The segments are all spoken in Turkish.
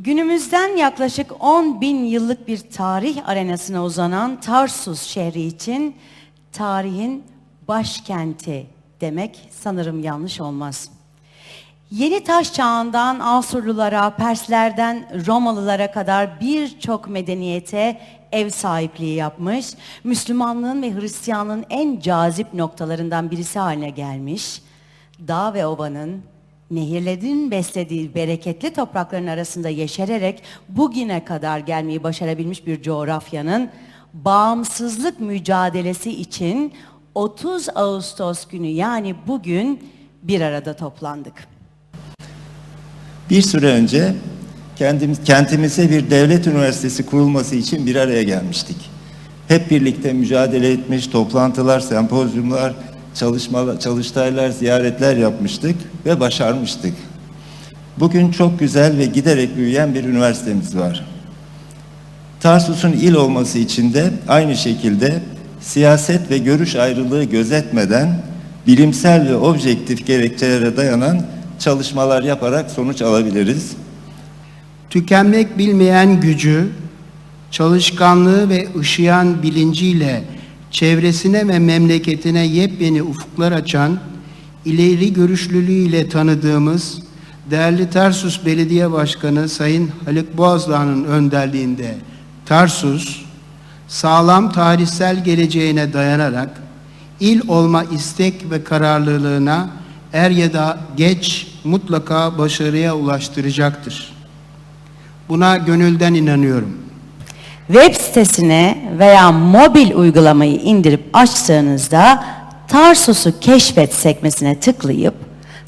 Günümüzden yaklaşık 10 bin yıllık bir tarih arenasına uzanan Tarsus şehri için tarihin başkenti demek sanırım yanlış olmaz. Yeni taş çağından Asurlulara, Perslerden Romalılara kadar birçok medeniyete ev sahipliği yapmış, Müslümanlığın ve Hristiyanlığın en cazip noktalarından birisi haline gelmiş, dağ ve ovanın, nehirlerin beslediği bereketli toprakların arasında yeşererek bugüne kadar gelmeyi başarabilmiş bir coğrafyanın bağımsızlık mücadelesi için 30 Ağustos günü yani bugün bir arada toplandık. Bir süre önce kendimiz, kentimize bir devlet üniversitesi kurulması için bir araya gelmiştik. Hep birlikte mücadele etmiş, toplantılar, sempozyumlar, çalışmalar, çalıştaylar, ziyaretler yapmıştık ve başarmıştık. Bugün çok güzel ve giderek büyüyen bir üniversitemiz var. Tarsus'un il olması için de aynı şekilde siyaset ve görüş ayrılığı gözetmeden bilimsel ve objektif gerekçelere dayanan çalışmalar yaparak sonuç alabiliriz. Tükenmek bilmeyen gücü, çalışkanlığı ve ışıyan bilinciyle çevresine ve memleketine yepyeni ufuklar açan, ileri görüşlülüğüyle tanıdığımız değerli Tarsus Belediye Başkanı Sayın Haluk Boğazlı'nın önderliğinde Tarsus, sağlam tarihsel geleceğine dayanarak il olma istek ve kararlılığına er ya da geç mutlaka başarıya ulaştıracaktır. Buna gönülden inanıyorum. Web sitesine veya mobil uygulamayı indirip açtığınızda Tarsus'u keşfet sekmesine tıklayıp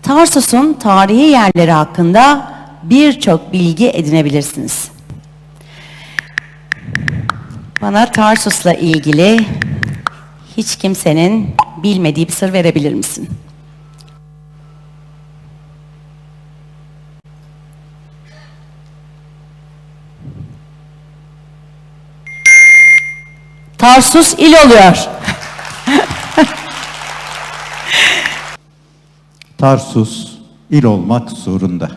Tarsus'un tarihi yerleri hakkında birçok bilgi edinebilirsiniz. Bana Tarsus'la ilgili hiç kimsenin bilmediği bir sır verebilir misin? Tarsus il oluyor. Tarsus il olmak zorunda.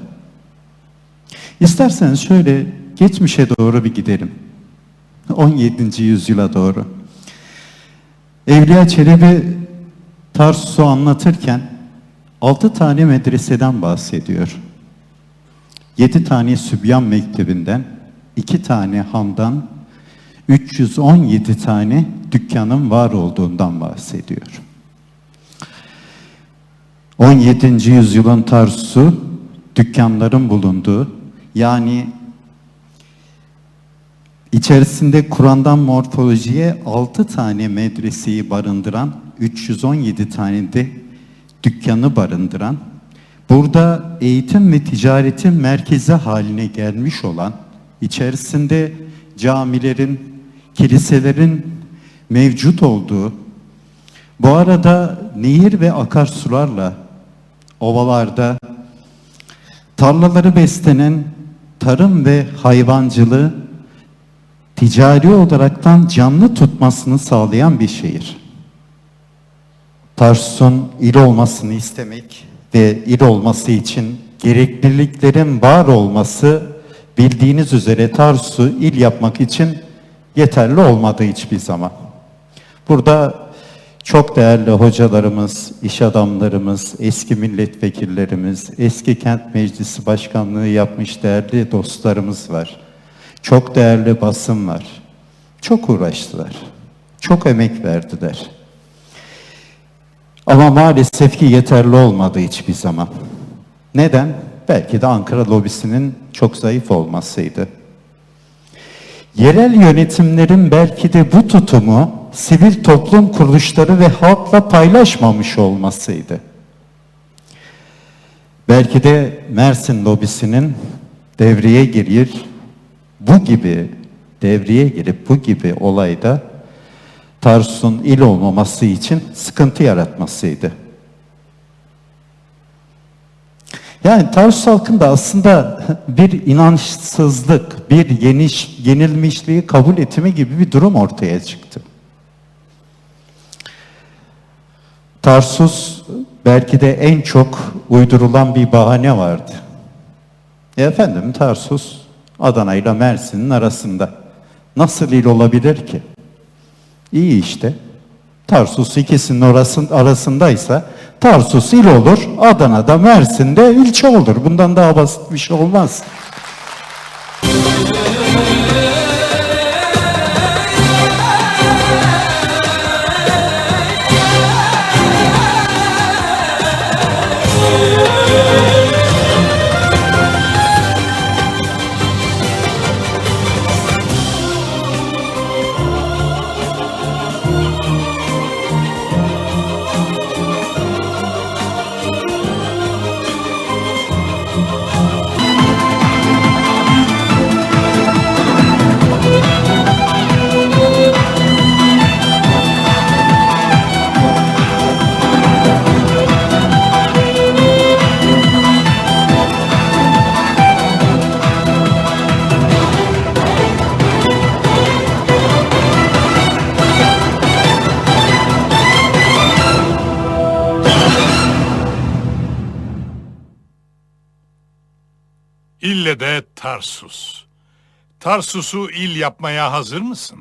İsterseniz şöyle geçmişe doğru bir gidelim. 17. yüzyıla doğru. Evliya Çelebi Tarsus'u anlatırken 6 tane medreseden bahsediyor. 7 tane Sübyan Mektebinden, 2 tane hamdan, 317 tane dükkanın var olduğundan bahsediyor. 17. yüzyılın Tarsus'u dükkanların bulunduğu yani içerisinde Kur'an'dan morfolojiye 6 tane medreseyi barındıran 317 tane de dükkanı barındıran burada eğitim ve ticaretin merkezi haline gelmiş olan içerisinde camilerin, kiliselerin mevcut olduğu bu arada nehir ve akarsularla ovalarda tarlaları beslenen tarım ve hayvancılığı ticari olaraktan canlı tutmasını sağlayan bir şehir. Tarsus'un il olmasını istemek ve il olması için gerekliliklerin var olması bildiğiniz üzere Tarsus'u il yapmak için yeterli olmadı hiçbir zaman. Burada çok değerli hocalarımız, iş adamlarımız, eski milletvekillerimiz, eski kent meclisi başkanlığı yapmış değerli dostlarımız var. Çok değerli basın var. Çok uğraştılar. Çok emek verdiler. Ama maalesef ki yeterli olmadı hiçbir zaman. Neden? Belki de Ankara lobisinin çok zayıf olmasıydı. Yerel yönetimlerin belki de bu tutumu sivil toplum kuruluşları ve halkla paylaşmamış olmasıydı. Belki de Mersin lobisinin devreye girir, bu gibi devreye girip bu gibi olayda Tarsus'un il olmaması için sıkıntı yaratmasıydı. Yani Tarsus halkında aslında bir inançsızlık, bir yeniş, yenilmişliği kabul etimi gibi bir durum ortaya çıktı. Tarsus belki de en çok uydurulan bir bahane vardı. E efendim Tarsus Adana ile Mersin'in arasında. Nasıl il olabilir ki? İyi işte. Tarsus ikisinin orasın, arasındaysa Tarsus il olur, Adana'da Mersin'de ilçe olur. Bundan daha basit bir şey olmaz. İlle de Tarsus. Tarsus'u il yapmaya hazır mısın?